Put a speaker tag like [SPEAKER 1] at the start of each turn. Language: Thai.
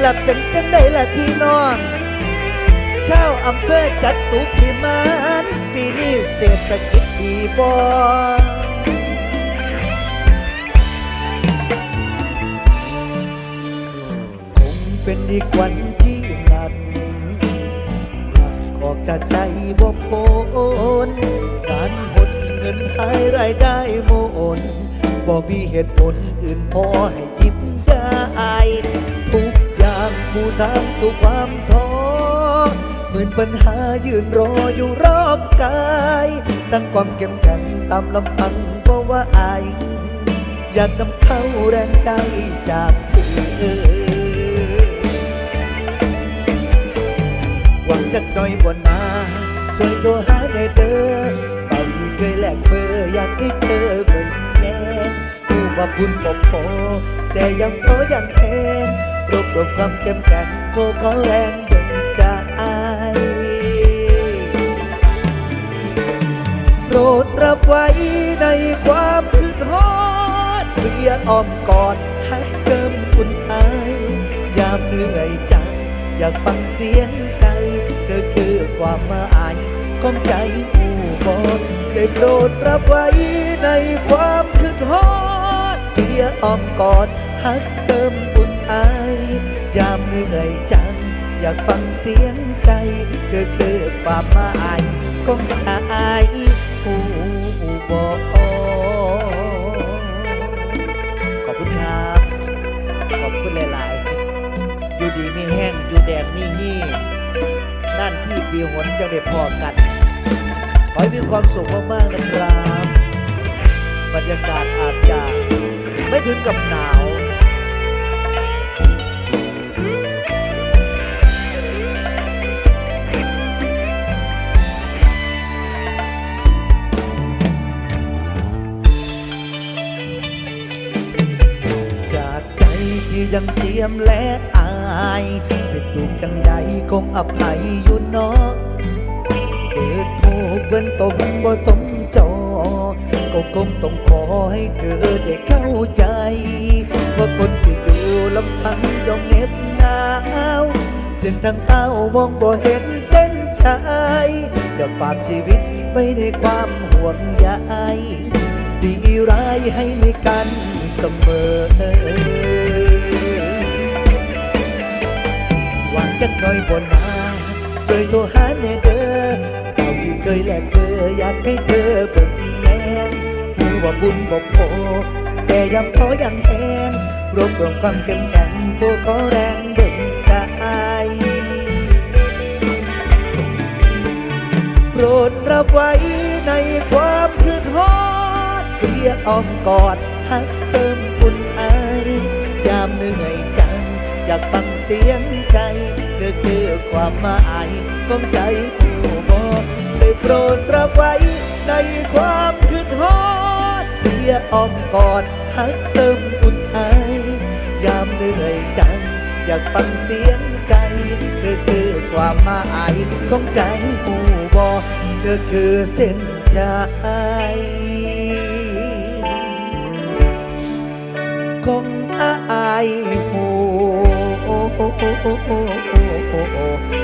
[SPEAKER 1] หลับเป็นจังได้ละพี่น้องชาวอำเภอจัดตุพิมานปีนี้เศรษฐกิจดีบ่คงเป็นอีกวันที่หนักหักออกจากใจบ่พ้นการหด เงินหายรายได้โมนบ่มีเหตุผลอื่นพอให้ยิ้มได้ทุกอย่างผู้ทางสู่ความท้อเหมือนปัญหายืนรออยู่รอบกายสร้างความเข้มแข็งตามลำพังเพราะว่าอายอยากนำเข้าแรงใจจากเธอหวังจักหน่อยบน ออยากให้เธอเบิ่งแย่รู้ว่าบุญบอพอแต่ยังโทยังแหงรวบรวมความเข้มแข็งโทรขอแรงเบิ่งใจโปรดรับไว้ในความคืดฮอดเพียอ้อมกอดฮักเติมอุ่นไอยามเหนื่อยใจอยากฟังเสียงใจเธอคือความมายของใจผู้บอ ได้โปรดรับไว้ในความคืดฮอดเพียอ้อมกอดฮักเติมอุ่นไอยามเหนื่อยจัง อยากฟังเสียงใจเธอคือความหมายของชายผู้บอขอบคุณครับ ขอบคุณหลายๆ อยู่ดีมีแห้งอยู่แดดมีฮี่ด้านที่ปีหนจะได้พอกัน ให้มีความสุขมากๆนะครับ บรรยากาศอาจจะไม่ถึงกับหนาวจากใจที่ยังเจียมและอายเป็นถูกจังใดคงอภัยอยู่เนาะ เบิ้นตรงบ่สมจอ ก็คงต้องขอให้เธอได้เข้าใจ ว่าคนที่อยู่ลำพังยอมเหน็บหนาวเส้นทางเต้ามองบ่เห็นเส้นชัยอย่าฝากชีวิตไว้ในความห่วงใยดีร้ายให้ไม่กันเสมอ หวังจักหน่อยบนมา ช่วยโทรหาแน่เด้อเต่าที่เคยแลกเบอร์อยากให้เธอเบิ่งแง่รู้ว่าบุญบอกพอแต่ย้ำท้อยังแหงรวบรวมความเข้มแข็งโทรขอแรงเบิ่งใจโปรดรับไว้ในความคืดฮอดเพียอ้อมกอดฮักเติมอุ่นไอยามเหนื่อยจังอยากฟังเสียง ความมาอายของใจผู้บอกได้โปรดรับไว้ในความคืดฮอดเพียอ้อมกอดฮักเติมอุ่นไอยามเหนื่อยจังอยากฟังเสียงใจเธอคือความมายของใจผู้บอกเธอคือเส้นใจของอายผู้ บ